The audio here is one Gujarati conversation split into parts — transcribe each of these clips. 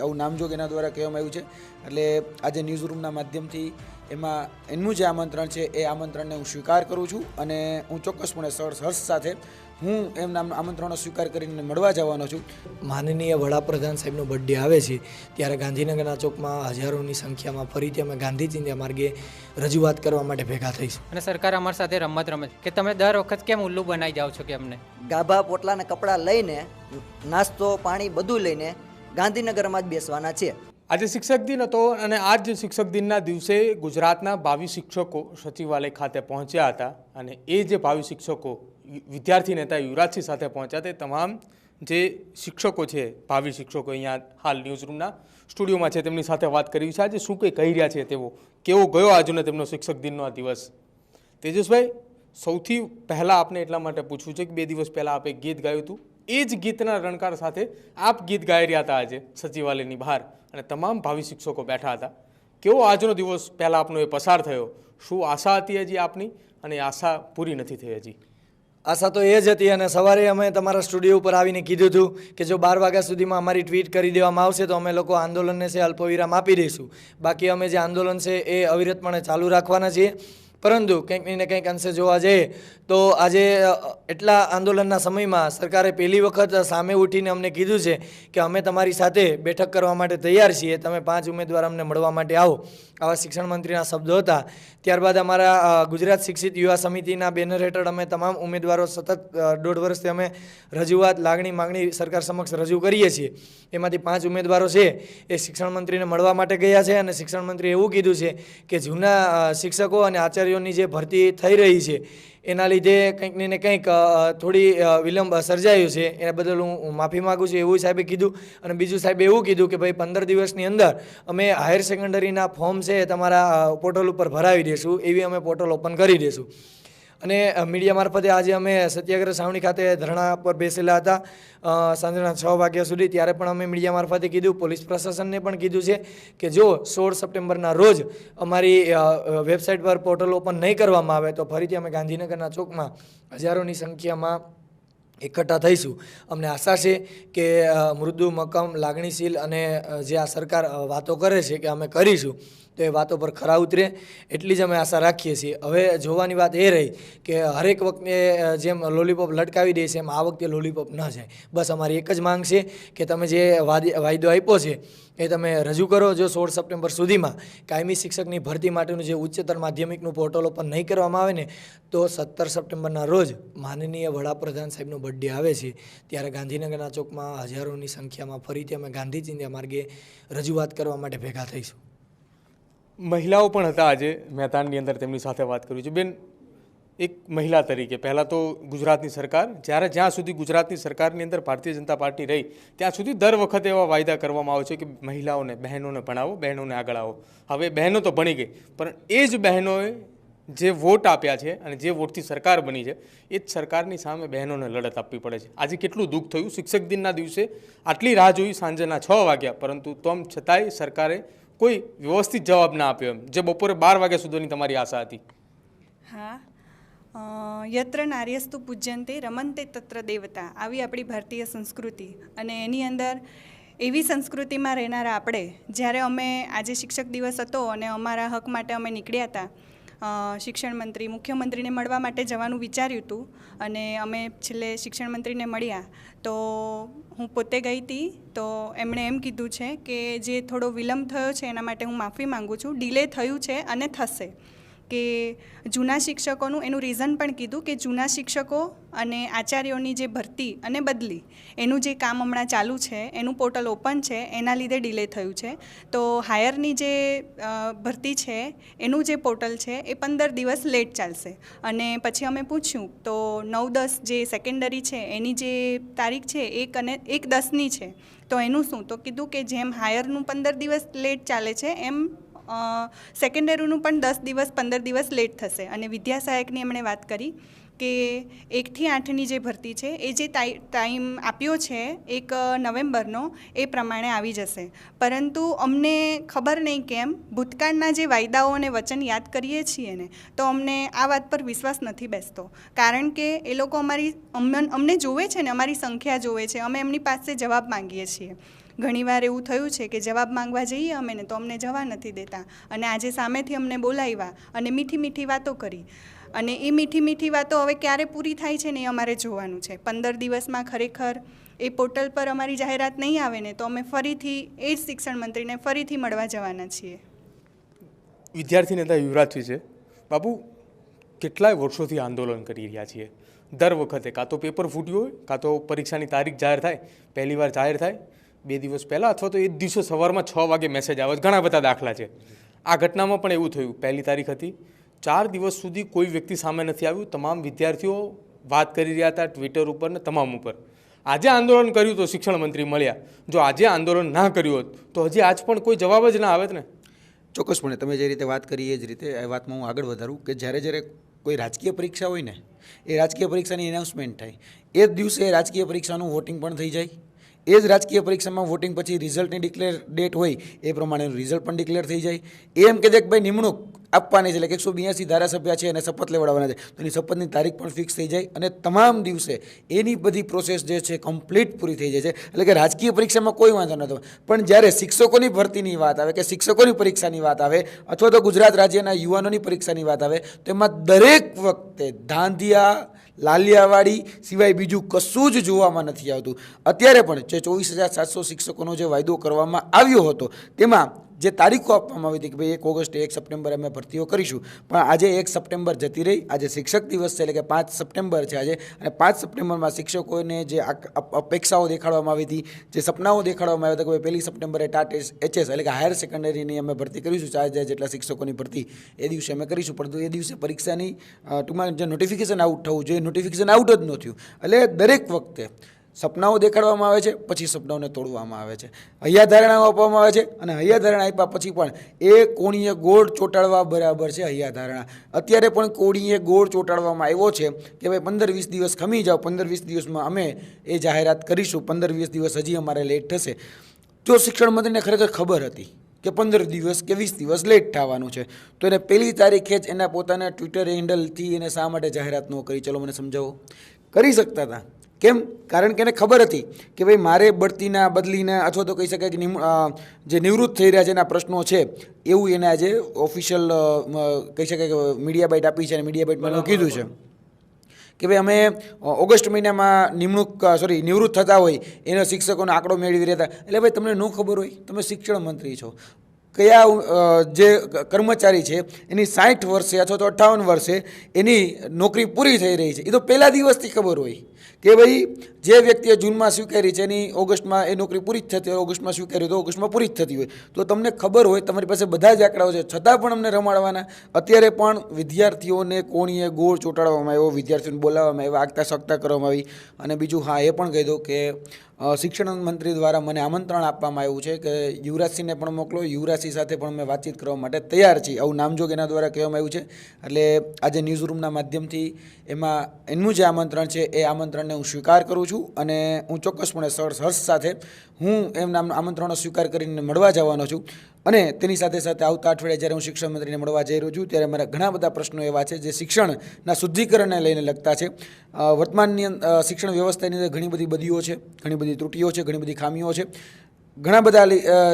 આવું નામજોગ એના દ્વારા કહેવામાં આવ્યું છે. એટલે આજે ન્યૂઝ રૂમના માધ્યમથી એમાં એમનું જે આમંત્રણ છે એ આમંત્રણને હું સ્વીકાર કરું છું અને હું ચોક્કસપણે સર હર્ષ સાથે હું એમના આમંત્રણનો સ્વીકાર કરીને મળવા જવાનો છું. માનનીય વડાપ્રધાન સાહેબનો બર્થડે આવે છે ત્યારે ગાંધીનગરના ચોકમાં હજારોની સંખ્યામાં ફરીથી અમે ગાંધી ચિંતા માર્ગે રજૂઆત કરવા માટે ભેગા થઈશું. અને સરકાર અમારી સાથે રમત રમે છે. કે તમે દર વખત કેમ ઉલ્લુ બનાવી જાઓ છો કે અમને? ગાભા પોટલાના કપડાં લઈને નાસ્તો પાણી બધું લઈને ગાંધીનગરમાં જ બેસવાના છે. આજે શિક્ષક દિન હતો અને આજ શિક્ષક દિનના દિવસે ગુજરાતના ભાવિ શિક્ષકો સચિવાલય ખાતે પહોંચ્યા હતા અને એ જે ભાવિ શિક્ષકો વિદ્યાર્થી નેતા યુવરાજસિંહ સાથે પહોંચ્યા તે તમામ જે શિક્ષકો છે, ભાવિ શિક્ષકો અહીંયા હાલ ન્યૂઝરૂમના સ્ટુડિયોમાં છે તેમની સાથે વાત કરી છે. આજે શું કંઈ કહી રહ્યા છે તેઓ? કેવો ગયો આજનો તેમનો શિક્ષક દિનનો આ દિવસ? તેજસભાઈ, સૌથી પહેલાં આપને એટલા માટે પૂછવું છે કે બે દિવસ પહેલાં આપે ગીત ગાયું હતું. એ જ ગીતના રણકાર સાથે આપ ગીત ગાઈ રહ્યા હતા આજે સચિવાલયની બહાર. અને તમામ ભાવિ શિક્ષકો બેઠા હતા. કેવો આજનો દિવસ પહેલાં આપનો એ પસાર થયો? શું આશા હતી હજી આપની? અને આશા પૂરી નથી થઈ હજી? આશા તો એ જ હતી અને સવારે અમે તમારા સ્ટુડિયો ઉપર આવીને કીધું હતું કે જો બાર વાગ્યા સુધીમાં અમારી ટ્વીટ કરી દેવામાં આવશે તો અમે લોકો આંદોલનને છે અલ્પવિરામ આપી દઈશું. બાકી અમે જે આંદોલન છે એ અવિરતપણે ચાલુ રાખવાના છીએ. પરંતુ કંઈક ને કંઈક અંશે જોવા જઈએ તો આજે એટલા આંદોલનના સમયમાં સરકારે પહેલી વખત સામે ઉઠીને અમને કીધું છે કે અમે તમારી સાથે બેઠક કરવા માટે તૈયાર છીએ. તમે પાંચ ઉમેદવાર અમને મળવા માટે આવો. આવા શિક્ષણ મંત્રીના શબ્દો હતા. ત્યારબાદ અમારા ગુજરાત શિક્ષિત યુવા સમિતિના બેનર હેઠળ અમે તમામ ઉમેદવારો સતત દોઢ વર્ષથી અમે રજૂઆત, લાગણી, માગણી સરકાર સમક્ષ રજૂ કરીએ છીએ. એમાંથી પાંચ ઉમેદવારો છે એ શિક્ષણ મંત્રીને મળવા માટે ગયા છે અને શિક્ષણ મંત્રીએ એવું કીધું છે કે જૂના શિક્ષકો અને આચાર્યોની જે ભરતી થઈ રહી છે એના લીધે કંઈક ને કંઈક થોડી વિલંબ સર્જાયું છે. એના બદલ હું માફી માગું છું. એવું સાહેબે કીધું અને બીજું સાહેબે એવું કીધું કે ભાઈ પંદર દિવસની અંદર અમે હાયર સેકન્ડરીના ફોર્મ છે તમારા પોર્ટલ ઉપર ભરાવી દઈશું એવી અમે પોર્ટલ ઓપન કરી દઈશું અને મીડિયા મારફતે આજે અમે સત્યાગ્રહ સાવણી ખાતે ધરણા પર બેસેલા હતા. સાંજના છ વાગ્યા સુધી ત્યારે પણ અમે મીડિયા મારફતે કીધું. પોલીસ પ્રશાસનને પણ કીધું છે કે જો સોળ સપ્ટેમ્બરના રોજ અમારી વેબસાઇટ પર પોર્ટલ ઓપન નહીં કરવામાં આવે તો ફરીથી અમે ગાંધીનગરના ચોકમાં હજારોની સંખ્યામાં એકઠા થઈશું. અમને આશા છે કે મૃદુ મક્કમ લાગણીશીલ અને જે આ સરકાર વાતો કરે છે કે અમે કરીશું તો એ વાતો પર ખરા ઉતરે, એટલી જ અમે આશા રાખીએ છીએ. હવે જોવાની વાત એ રહી કે હરેક વખતે જેમ લોલીપોપ લટકાવી દે છે, એમ આ વખતે લોલીપોપ ન જાય. બસ અમારી એક જ માંગ છે કે તમે જે વાયદો આપ્યો છે, એ તમે રજૂ કરો જો સોળ સપ્ટેમ્બર સુધીમાં. કાયમી શિક્ષકની ભરતી માટેનું જે ઉચ્ચતર માધ્યમિકનું પોર્ટલ ઓપન નહીં કરવામાં આવે ને, તો સત્તર સપ્ટેમ્બરના રોજ માનનીય વડાપ્રધાન સાહેબનો બર્થડે આવે છે. ત્યારે ગાંધીનગરના ચોકમાં હજારોની સંખ્યામાં ફરીથી અમે ગાંધી ચિંધ્યા માર્ગે રજૂઆત કરવા માટે ભેગા થઈશું. મહિલાઓ પણ હતા આજે મહેતાનની અંદર તેમની સાથે વાત કરી છે. બેન, એક મહિલા તરીકે, પહેલાં તો ગુજરાતની સરકાર, જ્યારે જ્યાં સુધી ગુજરાતની સરકારની અંદર ભારતીય જનતા પાર્ટી રહી, ત્યાં સુધી દર વખતે એવા વાયદા કરવામાં આવે છે કે મહિલાઓને, બહેનોને ભણાવો, બહેનોને આગળ આવો. હવે બહેનો તો ભણી ગઈ, પણ એ જ બહેનોએ જે વોટ આપ્યા છે અને જે વોટથી સરકાર બની છે, એ જ સરકારની સામે બહેનોને લડત આપવી પડે છે. આજે કેટલું દુઃખ થયું. શિક્ષક દિનના દિવસે આટલી રાહ જોઈ સાંજના છ વાગ્યા, પરંતુ તોમ છતાંય સરકારે કોઈ વ્યવસ્થિત જવાબ ના આપ્યો એમ, જે બપોરે બાર વાગ્યા સુધીની તમારી આશા હતી? હા. યત્ર નાર્યસ્તુ પૂજ્યંતે રમંતે તત્ર દેવતા, આવી આપણી ભારતીય સંસ્કૃતિ. અને એની અંદર એવી સંસ્કૃતિમાં રહેનારા આપણે, જ્યારે અમે આજે શિક્ષક દિવસ હતો અને અમારા હક માટે અમે નીકળ્યા હતા શિક્ષણ મંત્રી, મુખ્યમંત્રીને મળવા માટે જવાનું વિચાર્યું હતું અને અમે છેલ્લે શિક્ષણ મંત્રીને મળ્યા. તો હું પોતે ગઈ હતી તો એમણે એમ કીધું છે કે જે થોડો વિલંબ થયો છે એના માટે હું માફી માંગુ છું. ડિલે થયું છે અને થશે. કે જૂના શિક્ષકોનું એનું રીઝન પણ કીધું કે જૂના શિક્ષકો અને આચાર્યોની જે ભરતી અને બદલી, એનું જે કામ હમણાં ચાલુ છે, એનું પોર્ટલ ઓપન છે, એના લીધે ડિલે થયું છે. તો હાયરની જે ભરતી છે, એનું જે પોર્ટલ છે, એ પંદર દિવસ લેટ ચાલશે. અને પછી અમે પૂછ્યું, તો નવ દસ જે સેકન્ડરી છે, એની જે તારીખ છે, એક અને, એક દસની છે, તો એનું શું? તો કીધું કે જેમ હાયરનું પંદર દિવસ લેટ ચાલે છે, એમ સેકન્ડરીનું પણ દસ દિવસ, પંદર દિવસ લેટ થશે. અને વિદ્યા સહાયકની એમણે વાત કરી કે એકથી આઠની જે ભરતી છે, એ જે ટાઈ, ટાઈમ આપ્યો છે, એક નવેમ્બરનો, એ પ્રમાણે આવી જશે. પરંતુ અમને ખબર નહીં કેમ, ભૂતકાળના જે વાયદાઓ અને વચન યાદ કરીએ છીએ ને, તો અમને આ વાત પર વિશ્વાસ નથી બેસતો. કારણ કે એ લોકો અમારી અમને જોવે છે ને, અમારી સંખ્યા જોવે છે, અમે એમની પાસે જવાબ માંગીએ છીએ. ઘણીવાર એવું થયું છે કે જવાબ માંગવા જઈએ અમે ને તો અમને જવા નથી દેતા. અને આજે સામેથી અમને બોલાવ્યા અને મીઠી મીઠી વાતો કરી. અને એ મીઠી મીઠી વાતો હવે ક્યારે પૂરી થાય છે ને એ અમારે જોવાનું છે. પંદર દિવસમાં ખરેખર એ પોર્ટલ પર અમારી જાહેરાત નહીં આવે ને તો અમે ફરીથી એ જ શિક્ષણ મંત્રીને ફરીથી મળવા જવાના છીએ. વિદ્યાર્થી નેતા યુવરાજસિંહ છે. બાબુ કેટલાય વર્ષોથી આંદોલન કરી રહ્યા છીએ. દર વખતે કાં તો પેપર ફૂટ્યું હોય, કાં તો પરીક્ષાની તારીખ જાહેર થાય, પહેલી વાર જાહેર થાય બે દિવસ પહેલાં અથવા તો એ દિવસો સવારમાં છ વાગે મેસેજ આવે ઘણા બધા દાખલા છે. આ ઘટનામાં પણ એવું થયું. પહેલી તારીખ હતી. ચાર દિવસ સુધી કોઈ વ્યક્તિ સામે નથી આવ્યું. તમામ વિદ્યાર્થીઓ વાત કરી રહ્યા હતા ટ્વિટર ઉપર ને તમામ ઉપર. આજે આંદોલન કર્યું તો શિક્ષણ મંત્રી મળ્યા. જો આજે આંદોલન ના કર્યું હોત, તો હજી આજ પણ કોઈ જવાબ જ ના આવે ને? ચોક્કસપણે તમે જે રીતે વાત કરી એ જ રીતે એ વાતમાં હું આગળ વધારું કે જ્યારે જ્યારે કોઈ રાજકીય પરીક્ષા હોય ને, એ રાજકીય પરીક્ષાની એનાઉન્સમેન્ટ થાય. એ જ દિવસે રાજકીય પરીક્ષાનું વોટિંગ પણ થઈ જાય. એ જ રાજકીય પરીક્ષામાં વોટિંગ પછી રિઝલ્ટની ડિક્લેર ડેટ હોય, એ પ્રમાણેનું રિઝલ્ટ પણ ડિક્લેર થઈ જાય. એમ કે કે ભાઈ નિમણૂક આપવાની છે, એટલે કે એકસો બ્યાસી ધારાસભ્ય છે અને શપથ લેવડાવવાના છે. તો એની શપથની તારીખ પણ ફિક્સ થઈ જાય અને તમામ દિવસે એની બધી પ્રોસેસ જે છે કમ્પ્લીટ પૂરી થઈ જાય છે. એટલે કે રાજકીય પરીક્ષામાં કોઈ વાંધો નહોતો પણ જ્યારે શિક્ષકોની ભરતીની વાત આવે કે શિક્ષકોની પરીક્ષાની વાત આવે, અથવા તો ગુજરાત રાજ્યના યુવાનોની પરીક્ષાની વાત આવે તો એમાં દરેક વખતે ધાંધિયા લાલિયાવાડી સિવાય બીજું કશું જ જોવામાં નથી આવતું. અત્યારે પણ જે ચોવીસ હજાર સાતસો શિક્ષકોનો જે વાયદો કરવામાં આવ્યો હતો, તેમાં જે તારીખો આપવામાં આવી હતી કે ભાઈ એક ઓગસ્ટે, એક સપ્ટેમ્બર અમે ભરતીઓ કરીશું. પણ આજે એક સપ્ટેમ્બર જતી રહી. આજે શિક્ષક દિવસ છે એટલે કે પાંચ સપ્ટેમ્બર છે આજે. અને પાંચ સપ્ટેમ્બરમાં શિક્ષકોને જે અપેક્ષાઓ દેખાડવામાં આવી હતી, જે સપનાઓ દેખાડવામાં આવ્યા હતા કે ભાઈ પહેલી સપ્ટેમ્બરે ટાટ એચએસ એટલે કે હાયર સેકન્ડરીની અમે ભરતી કરીશું, ચાર હજાર જેટલા શિક્ષકોની ભરતી એ દિવસે અમે કરીશું. પરંતુ એ દિવસે પરીક્ષાની ટૂંકમાં જે નોટિફિકેશન આઉટ થવું જોઈએ નોટિફિકેશન આઉટ જ ન થયું. એટલે દરેક વખતે સપનાઓ દેખાડવામાં આવે છે, પછી સપનાઓને તોડવામાં આવે છે. હૈયા ધારણાઓ આપવામાં આવે છે અને હૈયા ધારણા આપ્યા પછી પણ એ કોણીએ ગોળ ચોંટાડવા બરાબર છે હૈયા ધારણા. અત્યારે પણ કોણીએ ગોળ ચોંટાડવામાં આવ્યો છે કે ભાઈ પંદર વીસ દિવસ ખમી જાઓ, પંદર વીસ દિવસમાં અમે એ જાહેરાત કરીશું, પંદર વીસ દિવસ હજી અમારે લેટ થશે. જો શિક્ષણ મંત્રીને ખરેખર ખબર હતી કે પંદર દિવસ કે વીસ દિવસ લેટ થવાનું છે. તો એને પહેલી તારીખે જ એના પોતાના ટ્વિટર હેન્ડલથી એને શા માટે જાહેરાત ન કરી? ચલો મને સમજાવો. કરી શકતા હતા. કેમ? કારણ કે એને ખબર હતી કે ભાઈ મારે બઢતીના, બદલીના અથવા તો કહી શકાય કે જે નિવૃત્ત થઈ રહ્યા છે એના પ્રશ્નો છે, એવું એને આજે ઓફિશિયલ કહી શકાય કે મીડિયા બાઇટ આપી છે અને મીડિયા બાઇટમાં કીધું છે. કે ભાઈ અમે ઓગસ્ટ મહિનામાં નિમણૂક સોરી નિવૃત્ત થતા હોય, એનો શિક્ષકોનો આંકડો મેળવી રહ્યા હતા એટલે ભાઈ તમને ન ખબર હોય? તમે શિક્ષણ મંત્રી છો. કયા જે કર્મચારી છે, એની સાઠ વર્ષે અથવા તો અઠ્ઠાવન વર્ષે એની નોકરી પૂરી થઈ રહી છે. એ તો પહેલા દિવસથી ખબર હોય. કે ભાઈ, જે વ્યક્તિએ જૂનમાં સ્વીકારી છે, એની ઓગસ્ટમાં એ નોકરી પૂરી જ થતી હોય, ઓગસ્ટમાં સ્વીકારી તો ઓગસ્ટમાં પૂરી જ થતી હોય. તો તમને ખબર હોય, તમારી પાસે બધા જ આંકડાઓ છે. છતાં પણ અમને રમાડવાના. અત્યારે પણ વિદ્યાર્થીઓને કોણીએ ગોળ ચોંટાડવામાં આવ્યો, વિદ્યાર્થીઓને બોલાવવામાં આવ્યા આગતા સકતા કરવામાં આવી. અને બીજું, હા, એ પણ કહી દઉં કે શિક્ષણ મંત્રી દ્વારા મને આમંત્રણ આપવામાં આવ્યું છે કે યુવરાજસિંહને પણ મોકલો. યુવરાજસિંહ સાથે પણ મેં વાતચીત કરવા માટે તૈયાર છીએ. આવું નામજોગ એના દ્વારા કહેવામાં આવ્યું છે. એટલે આજે ન્યૂઝ રૂમના માધ્યમથી એમાં એમનું જે આમંત્રણ છે, એ આમંત્રણને હું સ્વીકાર કરું છું અને હું ચોક્કસપણે હર્ષ સાથે હું એમના આમંત્રણનો સ્વીકાર કરીને મળવા જવાનો છું. અને તેની સાથે સાથે આવતા અઠવાડિયે જ્યારે હું શિક્ષણ મંત્રીને મળવા જઈ રહ્યો છું, ત્યારે મારા ઘણા બધા પ્રશ્નો એવા છે જે શિક્ષણના શુદ્ધિકરણને લઈને લગતા છે. વર્તમાનની શિક્ષણ વ્યવસ્થાની અંદર ઘણી બધી બદીઓ છે, ઘણી બધી ત્રુટીઓ છે, ઘણી બધી ખામીઓ છે. ઘણા બધા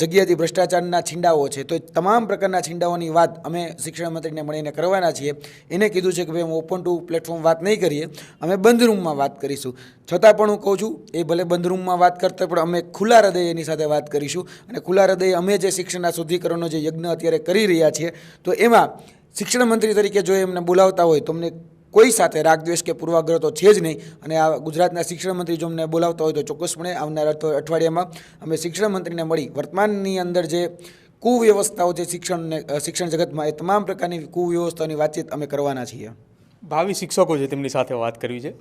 જગ્યાએથી ભ્રષ્ટાચારના છીંડાઓ છે. તો તમામ પ્રકારના છીંડાઓની વાત અમે શિક્ષણ મંત્રીને મળીને કરવાના છીએ. એને કીધું છે કે ભાઈ, અમે ઓપન ટુ પ્લેટફોર્મ વાત નહીં કરીએ. અમે બંધ રૂમમાં વાત કરીશું. છતાં પણ હું કહું છું, એ ભલે બંધ રૂમમાં વાત કરતા, પણ અમે ખુલ્લા હૃદય એની સાથે વાત કરીશું. અને ખુલ્લા હૃદય અમે જે શિક્ષણના શુદ્ધિકરણનો જે યજ્ઞ અત્યારે કરી રહ્યા છીએ, તો એમાં શિક્ષણ મંત્રી તરીકે જો એમને બોલાવતા હોય, તો અમને કોઈ સાથે રાગદ્વેષ કે પૂર્વાગ્રહ તો છે જ નહીં. અને આ ગુજરાતના શિક્ષણ મંત્રી જો અમને બોલાવતા હોય તો ચોક્કસપણે આવનાર અઠ- અઠવાડિયામાં અમે શિક્ષણ મંત્રીને મળી. વર્તમાનની અંદર જે કુવ્યવસ્થાઓ છે શિક્ષણને શિક્ષણ જગતમાં, એ તમામ પ્રકારની કુવ્યવસ્થાની વાતચીત અમે કરવાના છીએ. ભાવિ શિક્ષકો છે તેમની સાથે વાત કરવી છે,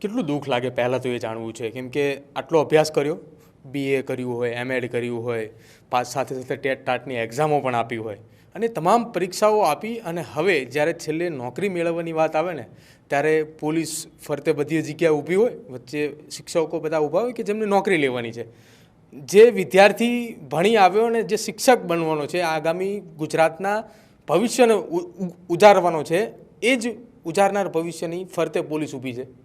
કેટલું દુઃખ લાગે? પહેલાં તો એ જાણવું છે. કેમ કે આટલો અભ્યાસ કર્યો બીએ કર્યું હોય એમએડ કર્યું હોય પાછ સાથે સાથે ટેટ ટાટની એક્ઝામો પણ આપી હોય. અને તમામ પરીક્ષાઓ આપી અને હવે જ્યારે છેલ્લે નોકરી મેળવવાની વાત આવે ને, ત્યારે પોલીસ ફરતે બધી જગ્યાએ ઊભી હોય, વચ્ચે શિક્ષકો બધા ઊભા હોય કે જેમને નોકરી લેવાની છે. જે વિદ્યાર્થી ભણી આવ્યો અને જે શિક્ષક બનવાનો છે, આગામી ગુજરાતના ભવિષ્યને ઉજારવાનો છે, એ જ ઉજારનાર ભવિષ્યની ફરતે પોલીસ ઊભી છે.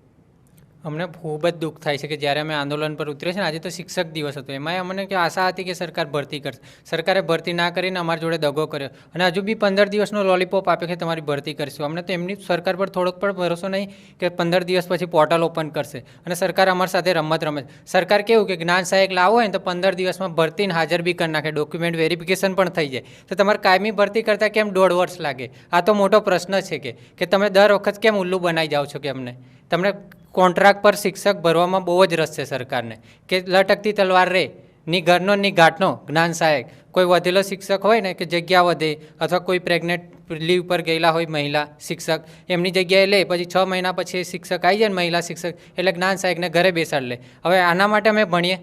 અમને ખૂબ જ દુઃખ થાય છે કે જ્યારે અમે આંદોલન પર ઉતરીએ છે ને, આજે તો શિક્ષક દિવસ હતો. એમાંય અમને કે આશા હતી કે સરકાર ભરતી કરશે. સરકારે ભરતી ના કરીને અમારી જોડે દગો કર્યો. અને હજુ બી પંદર દિવસનો લોલીપોપ આપે કે તમારી ભરતી કરશું. અમને તો એમની સરકાર પર થોડોક પણ ભરોસો નહીં કે પંદર દિવસ પછી પોર્ટલ ઓપન કરશે. અને સરકાર અમારી સાથે રમત રમે સરકાર કેવું કે જ્ઞાન સહાયક લાવો હોય ને તો પંદર દિવસમાં ભરતીને હાજર બી કરી નાખે. ડોક્યુમેન્ટ વેરિફિકેશન પણ થઈ જાય. તો તમારે કાયમી ભરતી કરતાં કેમ દોઢ વર્ષ લાગે? આ તો મોટો પ્રશ્ન છે કે કે તમે દર વખત કેમ ઉલ્લુ બનાવી જાઓ છો કે અમને? તમને કોન્ટ્રાક્ટ પર શિક્ષક ભરવામાં બહુ જ રસ છે સરકારને. કે લટકતી તલવાર રે, ની ઘરનો ની ઘાટનો જ્ઞાન સહાયક. કોઈ વધેલો શિક્ષક હોય ને કે જગ્યા વધે, અથવા કોઈ પ્રેગ્નેન્ટ લીવ પર ગયેલા હોય મહિલા શિક્ષક, એમની જગ્યાએ લે, પછી છ મહિના પછી શિક્ષક આવી જાય મહિલા શિક્ષક, એટલે જ્ઞાન સહાયકને ઘરે બેસાડ લે. હવે આના માટે અમે ભણીએ.